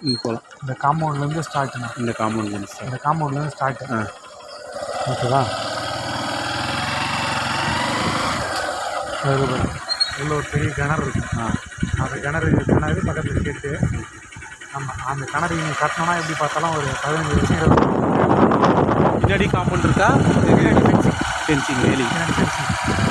போகலாம் இந்த காம்பவுண்ட்லேருந்து ஸ்டார்ட்ண்ணா இந்த காம்பவுண்ட்லேருந்து இந்த காம்பவுண்ட்லேருந்து ஸ்டார்ட் ஓகேவா. உள்ள ஒரு பெரிய கிணறு இருக்கு. ஆ. அந்த கிணறு கிணறு பக்கத்தில் கேட்டு ஆமாம் அந்த கிணறு நீங்கள் கட்டணும்னா எப்படி பார்த்தாலும் ஒரு பதினஞ்சு வருஷம் பின்னாடி காம்பவுண்ட் இருக்கா? பின்னாடி fencing. ஃபென்சிங் வேலி பின்னாடி fencing.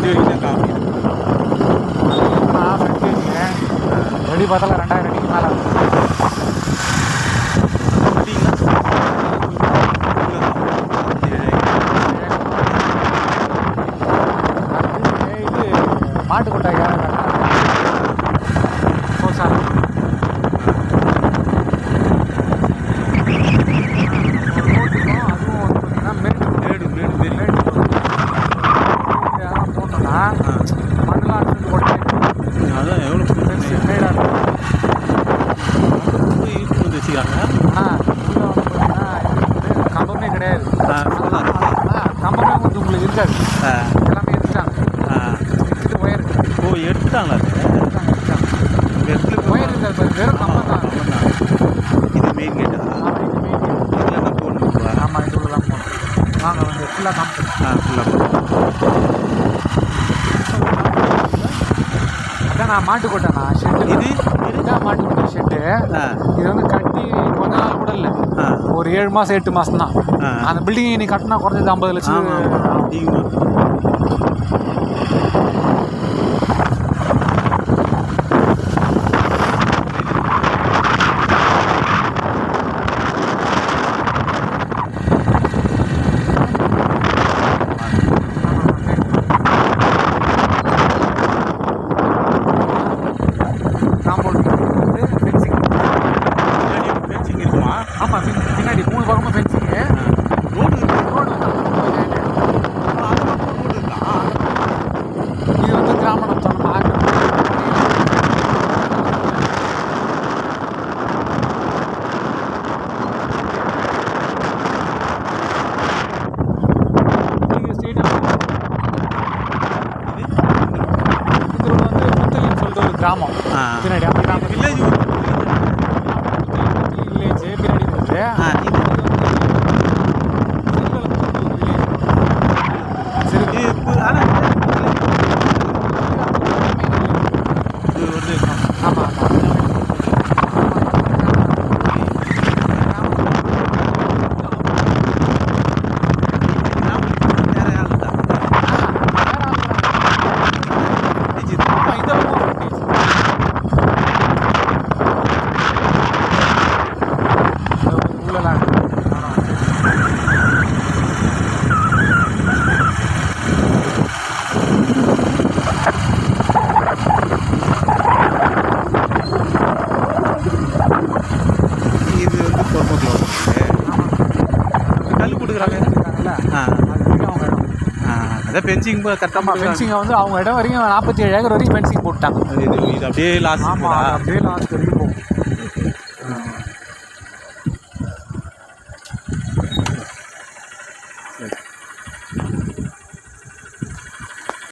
இது வரைக்கும் தான் நான் ஃப்ரெண்ட்ஸுங்க எப்படி பார்த்தாலும் ரெண்டாயிரம் அடிக்கு மேலே இது மாட்டு கொட்டாய் வந்து கம்பமே கிடையாது. கம்பமே வந்து உங்களுக்கு இருக்காது. எல்லாமே எடுத்துட்டாங்க. எடுத்துட்டு ஒயர் ஓ எடுத்துட்டாங்களா எடுத்துட்டாங்க ஒயர் இருக்காது வெறும் கம்பம் தான். இது மெயின் கேட்டா இது. இதில் தான் போகணும் ஆமாம் இது உள்ள தான் போகணும். வாங்க வந்து ஃபுல்லாக காமிச்சு ஆ ஃபுல்லாக போகணும். அதான் நான் மாட்டு கொட்டேண்ணா ஷெட்டு இது? இதுதான் மாட்டு கொட்டை ஷெட்டு இது வந்து கட்டி கொஞ்ச நாள் கூட இல்லை ஆ ஒரு ஏழு மாதம் எட்டு மாதம் தான் அந்த பில்டிங் நீ கட்டினா குறைஞ்சது ஐம்பது லட்சம். அதிகமாக காம்பவுண்ட் வந்து ஃபென்சிங் பின்னாடி ஃபென்சிங் இருக்குமா ஆமாம் பின்னாடி மூணு பக்கமும் ஃபென்சிங்கு ரோடு இருக்கு ரோடு அது மட்டும் ரோடு இருக்கா இது வந்து கிராமணம் சொன்னோம் இது ஸ்டேடியம் இது வந்து புத்தலின்னு சொல்லிட்டு ஒரு கிராமம். பின்னாடி அந்த கிராமம் வில்லேஜ் வில்லேஜ் பின்னாடி இருக்குது ஆ இது சரி இது இப்போ ஆனால் இது வந்து ஆமாம் வேற யாரும் இல்லை ஆமாம் இந்த பக்கம் frontage. உள்ளலாம் இருக்கு. ஆமா. இது வந்து பொறுமக்குள்ள கல் கொடுக்குறாங்க அதான் ஃபென்சிங் கரெக்டாக fencing வந்து அவங்க இடம் வரைக்கும் நாற்பத்தி ஏழு ஏக்கர் வரைக்கும் ஃபென்சிங் போட்டாங்க இது இது அப்படியே லாஸ்ட் ஆமாம் அப்படியே லாஸ்ட் வரைக்கும் போகும்